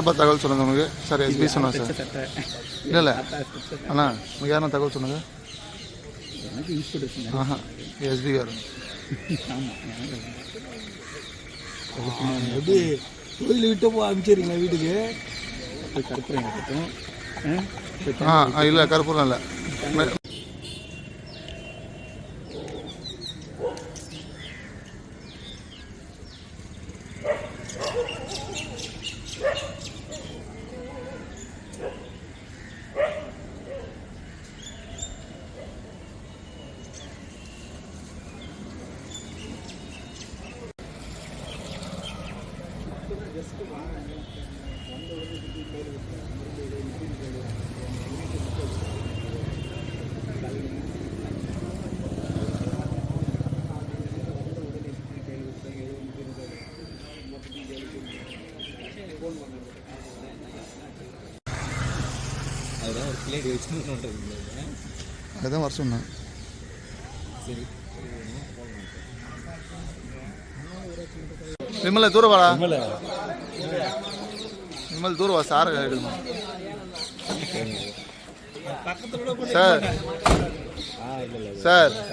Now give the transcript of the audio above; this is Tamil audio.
ரொம்ப தகவல் சொல்லுங்க உங்களுக்கு சார் எஸ்பி சொன்னா சார். இல்லை இல்லை. அண்ணா உங்களுக்கு யாரும் தகவல் இன்ஸ்பிரேஷன் ஆஹா எஸ்பி கார் எப்படி கோயில் விட்டு போ அனுப்பிச்சிடுறீங்களா வீட்டுக்கு? ஆ, இல்லை கருப்பூரம் இல்லை. அதுதான் வர சொன்னேன். சரி விமல தூரம் வாடா. விமல் தூரம் வா சார் எடுக்கணும்